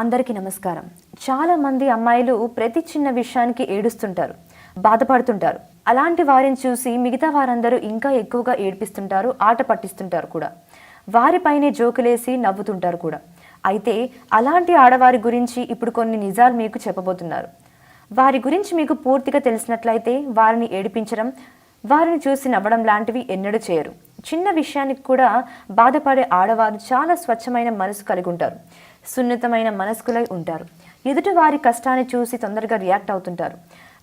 అందరికీ నమస్కారం. చాలా మంది అమ్మాయిలు ప్రతి చిన్న విషయానికి ఏడుస్తుంటారు బాధపడుతుంటారు. అలాంటి వారిని చూసి మిగతా వారందరూ ఇంకా ఎక్కువగా ఏడిపిస్తుంటారు ఆట పట్టిస్తుంటారు కూడా. వారిపైనే జోకులేసి నవ్వుతుంటారు కూడా. అయితే అలాంటి ఆడవారి గురించి ఇప్పుడు కొన్ని నిజాలు మీకు చెప్పబోతున్నారు. వారి గురించి మీకు పూర్తిగా తెలిసినట్లయితే వారిని ఏడిపించడం వారిని చూసి నవ్వడం లాంటివి ఎన్నడూ చేయరు. చిన్న విషయానికి కూడా బాధపడే ఆడవారు చాలా స్వచ్ఛమైన మనసు కలిగి ఉంటారు. సున్నితమైన మనస్కులై ఉంటారు. ఎదుటి వారి కష్టాన్ని చూసి తొందరగా రియాక్ట్ అవుతుంటారు.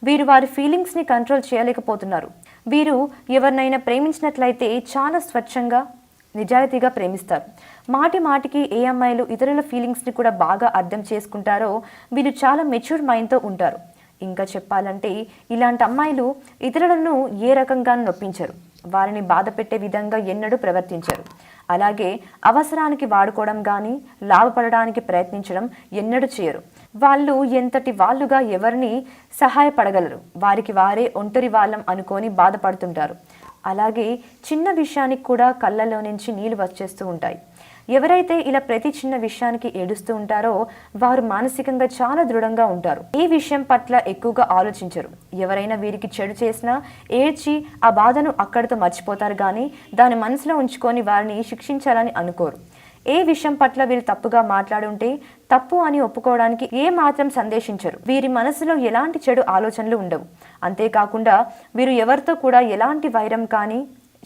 వీరు వారి ఫీలింగ్స్ని కంట్రోల్ చేయలేకపోతున్నారు. వీరు ఎవరినైనా ప్రేమించినట్లయితే చాలా స్వచ్ఛంగా నిజాయితీగా ప్రేమిస్తారు. మాటి మాటికి ఏ అమ్మాయిలు ఇతరుల ఫీలింగ్స్ని కూడా బాగా అర్థం చేసుకుంటారో వీళ్ళు చాలా మెచ్యూర్ మైండ్తో ఉంటారు. ఇంకా చెప్పాలంటే ఇలాంటి అమ్మాయిలు ఇతరులను ఏ రకంగా నొప్పించరు. వారిని బాధ పెట్టే విధంగా ఎన్నడూ ప్రవర్తించరు. అలాగే అవసరానికి వాడుకోవడం కానీ లాభపడడానికి ప్రయత్నించడం ఎన్నడూ చేయరు. వాళ్ళు ఎంతటి వాళ్ళుగా ఎవరిని సహాయపడగలరు? వారికి వారే ఒంటరి వాళ్ళం అనుకొని బాధపడుతుంటారు. అలాగే చిన్న విషయానికి కూడా కళ్ళలో నుంచి నీళ్ళు వచ్చేస్తూ ఉంటాయి. ఎవరైతే ఇలా ప్రతి చిన్న విషయానికి ఏడుస్తూ ఉంటారో వారు మానసికంగా చాలా దృఢంగా ఉంటారు. ఈ విషయం పట్ల ఎక్కువగా ఆలోచించరు. ఎవరైనా వీరికి చెడు చేసినా ఏడ్చి ఆ బాధను అక్కడితో మర్చిపోతారు కానీ దాని మనసులో ఉంచుకొని వారిని శిక్షించాలని అనుకోరు. ఏ విషయం పట్ల వీరు తప్పుగా మాట్లాడుంటే తప్పు అని ఒప్పుకోవడానికి ఏ మాత్రం సందేశించరు. వీరి మనసులో ఎలాంటి చెడు ఆలోచనలు ఉండవు. అంతేకాకుండా వీరు ఎవరితో కూడా ఎలాంటి వైరం కానీ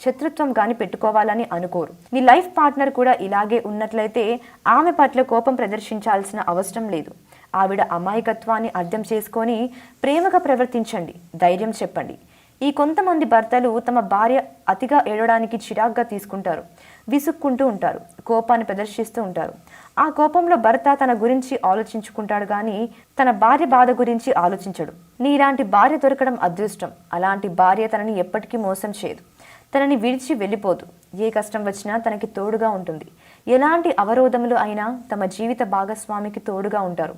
శత్రుత్వం కానీ పెట్టుకోవాలని అనుకోరు. నీ లైఫ్ పార్ట్నర్ కూడా ఇలాగే ఉన్నట్లయితే ఆమె పట్ల కోపం ప్రదర్శించాల్సిన అవసరం లేదు. ఆవిడ అమాయకత్వాన్ని అర్థం చేసుకొని ప్రేమగా ప్రవర్తించండి. ధైర్యం చెప్పండి. ఈ కొంతమంది భర్తలు తమ భార్య అతిగా ఏడవడానికి చిరాగ్గా తీసుకుంటారు. విసుక్కుంటూ ఉంటారు. కోపాన్ని ప్రదర్శిస్తూ ఉంటారు. ఆ కోపంలో భర్త తన గురించి ఆలోచించుకుంటాడు కానీ తన భార్య బాధ గురించి ఆలోచించడు. నీలాంటి భార్య దొరకడం అదృష్టం. అలాంటి భార్య తనని ఎప్పటికీ మోసం చేయదు. తనని విడిచి వెళ్ళిపోదు. ఏ కష్టం వచ్చినా తనకి తోడుగా ఉంటుంది. ఎలాంటి అవరోధములు అయినా తమ జీవిత భాగస్వామికి తోడుగా ఉంటారు.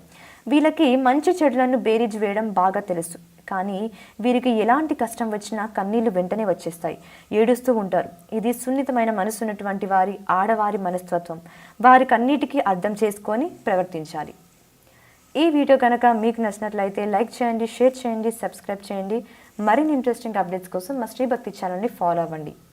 వీళ్ళకి మంచి చెడులను బేరీజ్ వేయడం బాగా తెలుసు. కానీ వీరికి ఎలాంటి కష్టం వచ్చినా కన్నీళ్ళు వెంటనే వచ్చేస్తాయి. ఏడుస్తూ ఉంటారు. ఇది సున్నితమైన మనసున్నటువంటి వారి ఆడవారి మనస్తత్వం. వారి కన్నీటికి అర్థం చేసుకొని ప్రవర్తించాలి. ఈ వీడియో కనుక మీకు నచ్చినట్లయితే లైక్ చేయండి షేర్ చేయండి సబ్స్క్రైబ్ చేయండి. మరిన్ని ఇంట్రెస్టింగ్ అప్డేట్స్ కోసం మా శ్రీభక్తి ఛానల్ని ఫాలో అవ్వండి.